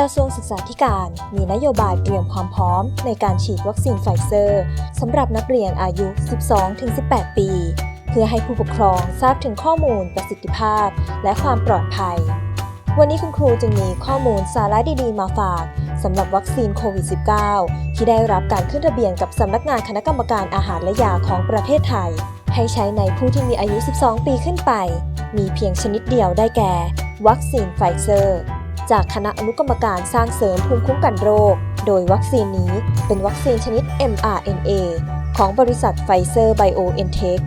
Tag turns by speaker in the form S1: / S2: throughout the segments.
S1: ระทรวงศึกษาธิการมีนโยบายเตรียมความพร้อมในการฉีดวัคซีนไฟเซอร์สำหรับนักเรียนอายุ 12-18 ปี เพื่อให้ผู้ปกครองทราบถึงข้อมูลประสิทธิภาพ และความปลอดภัย วันนี้คุณครูจึงมีข้อมูลสาระดีๆ มาฝากสำหรับวัคซีนโควิด -19 ที่ได้รับการขึ้นทะเบียนกับสำนักงานคณะกรรมการอาหารและยาของประเทศไทย ให้ใช้ในผู้ที่มีอายุ 12 ปีขึ้นไป มีเพียงชนิดเดียวได้แก่ วัคซีนไฟเซอร์ จากคณะอนุกรรมการสร้างเสริมภูมิคุ้มกันโรค โดยวัคซีนนี้เป็นวัคซีนชนิด mRNA ของบริษัทไฟเซอร์ไบโอเอ็นเทค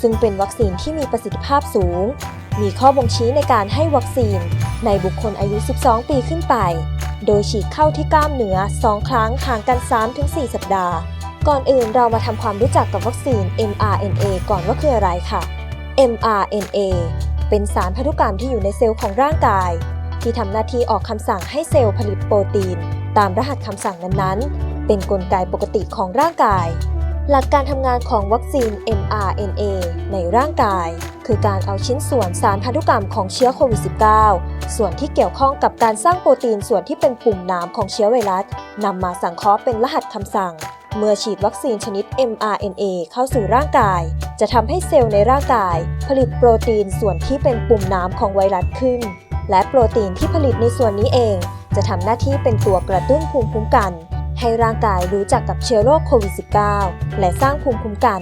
S1: ซึ่งเป็นวัคซีนที่มีประสิทธิภาพสูง มีข้อบ่งชี้ในการให้วัคซีนในบุคคลอายุ 12 ปีขึ้นไป โดยฉีดเข้าที่กล้ามเนื้อ 2 ครั้งห่างกัน 3-4 สัปดาห์ ก่อนอื่นเรามาทำความรู้จักกับวัคซีน mRNA ก่อนว่าคืออะไรค่ะ mRNA เป็นสารพันธุกรรมที่อยู่ในเซลล์ของร่างกาย ที่ทำหน้าที่ออกคำสั่งให้เซลล์ผลิตโปรตีน ตามรหัสคำสั่งนั้นๆ เป็นนกลไกปกติของร่างกาย หลักการทำงานของวัคซีน mRNA ในร่างกาย คือการเอาชิ้นส่วนสารพันธุกรรมของเชื้อโควิด -19 ส่วนที่เกี่ยวข้องกับการสร้างโปรตีนส่วนที่เป็นปุ่มน้ำของเชื้อไวรัสนำมาสังเคราะห์เป็นรหัสคำสั่งเมื่อฉีดวัคซีนชนิด mRNA เข้าสู่ร่างกาย จะทำให้เซลล์ในร่างกาย ผลิตโปรตีนส่วนที่เป็นปุ่มน้ำของไวรัสขึ้น และโปรตีนที่ผลิตในส่วนนี้เอง จะทำหน้าที่เป็นตัวกระตุ้นภูมิคุ้มกัน ให้ร่างกายรู้จักกับเชื้อโรคโควิด -19 และสร้างภูมิคุ้มกัน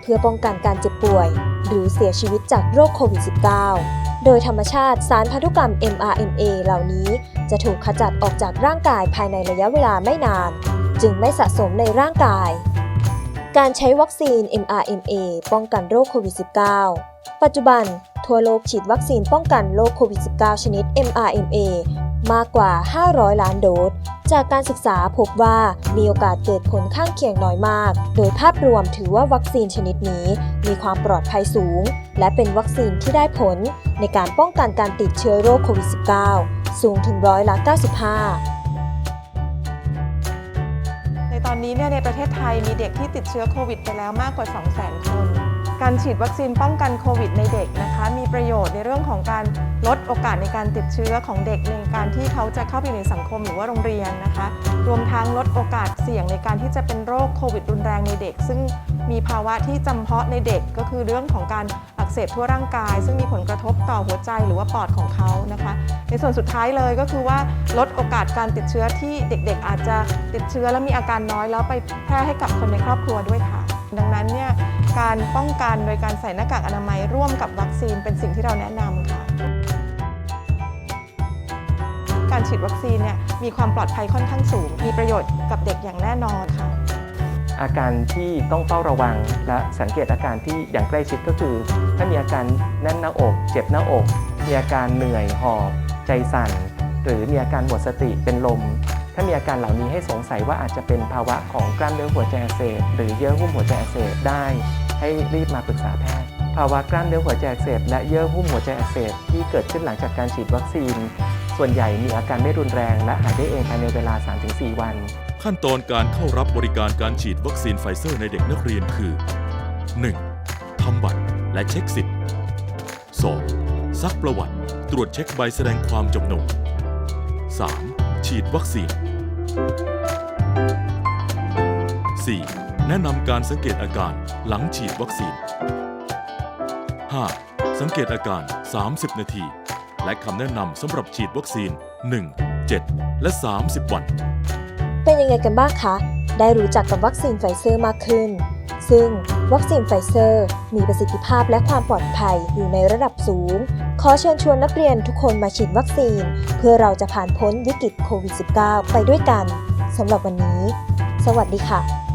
S1: เพื่อป้องกันการเจ็บป่วย หรือเสียชีวิตจากโรคโควิด -19 โดยธรรมชาติสารพันธุกรรม mRNA เหล่านี้ จะถูกขจัดออกจากร่างกายภายในระยะเวลาไม่นาน จึงไม่สะสมในร่างกาย การใช้วัคซีน mRNA ป้องกันโรคโควิด -19 ปัจจุบัน ทั่วโลกฉีดวัคซีนป้องกันโรคโควิด -19 ชนิด mRNA มากกว่า 500 ล้านโดส จากการศึกษาพบว่ามีโอกาสเกิดผลข้างเคียงน้อยมาก โดยภาพรวมถือว่าวัคซีนชนิดนี้ มีความปลอดภัยสูง และเป็นวัคซีนที่ได้ผล ในการป้องกันการติดเชื้อโรคโควิด -19 สูงถึงร้อยละ 95
S2: ตอนนี้เนี่ยในประเทศไทยมีเด็กที่ติดเชื้อโควิดไปแล้วมากกว่า 200,000 คน การฉีดวัคซีนป้องกันโควิดในเด็กนะคะ มีประโยชน์ในเรื่องของการลดโอกาสในการติดเชื้อของเด็กในการที่เขาจะเข้าไปในสังคมหรือว่าโรงเรียนนะคะ รวมทั้งลดโอกาสเสี่ยงในการที่จะเป็นโรคโควิดรุนแรงในเด็ก ซึ่งมีภาวะที่จำเพาะในเด็กก็คือเรื่องของการ เสบทั่วร่างกาย ซึ่งมีผลกระทบต่อหัวใจหรือว่าปอดของเขานะคะ ในส่วนสุดท้ายเลยก็คือว่าลดโอกาสการติดเชื้อที่เด็กๆ อาจจะติดเชื้อแล้วมีอาการน้อยแล้วไปแพร่ให้กับคนในครอบครัวด้วยค่ะ ดังนั้นเนี่ยการป้องกันโดยการใส่หน้ากากอนามัยร่วมกับวัคซีนเป็นสิ่งที่เราแนะนำค่ะการฉีดวัคซีนเนี่ยมีความปลอดภัยค่อนข้างสูง มีประโยชน์กับเด็กอย่างแน่นอนค่ะ
S3: อาการที่ต้องเฝ้าระวัง และสังเกตอาการที่อย่างใกล้ชิดก็คือ ถ้ามีอาการแน่นหน้าอก เจ็บหน้าอก มีอาการเหนื่อยหอบใจสั่น หรือมีอาการหมดสติเป็นลม ถ้ามีอาการเหล่านี้ให้สงสัยว่าอาจจะเป็นภาวะของกล้ามเนื้อหัวใจอักเสบหรือเยื่อหุ้มหัวใจอักเสบได้ ให้รีบมาปรึกษาแพทย์ภาวะกล้ามเนื้อหัวใจอักเสบและเยื่อหุ้มหัวใจอักเสบที่เกิดขึ้นหลังจากการฉีดวัคซีน ส่วนใหญ่มีอาการไม่รุนแรงและหายได้เองภายในเวลา 3-4 วัน
S4: ขั้นตอนการเข้ารับบริการการฉีดวัคซีนไฟเซอร์ในเด็กนักเรียนคือ 1. ทำบัตรและเช็คสิทธิ์ 2. ซักประวัติ ตรวจเช็คใบแสดงความจำนง 3. ฉีดวัคซีน 4. แนะนำการสังเกตอาการหลังฉีดวัคซีน 5. สังเกตอาการ 30 นาที และคำแนะนำสำหรับฉีดวัคซีน 1 7 และ 30 วัน
S1: เป็นยังไงกันบ้างคะ ได้รู้จักกับวัคซีนไฟเซอร์มากขึ้น ซึ่งวัคซีนไฟเซอร์ มีประสิทธิภาพและความปลอดภัยอยู่ในระดับสูง ขอเชิญชวนนักเรียนทุกคนมาฉีดวัคซีน เพื่อเราจะผ่านพ้นวิกฤตโควิด -19 ไปด้วยกันสำหรับวันนี้ สวัสดีค่ะ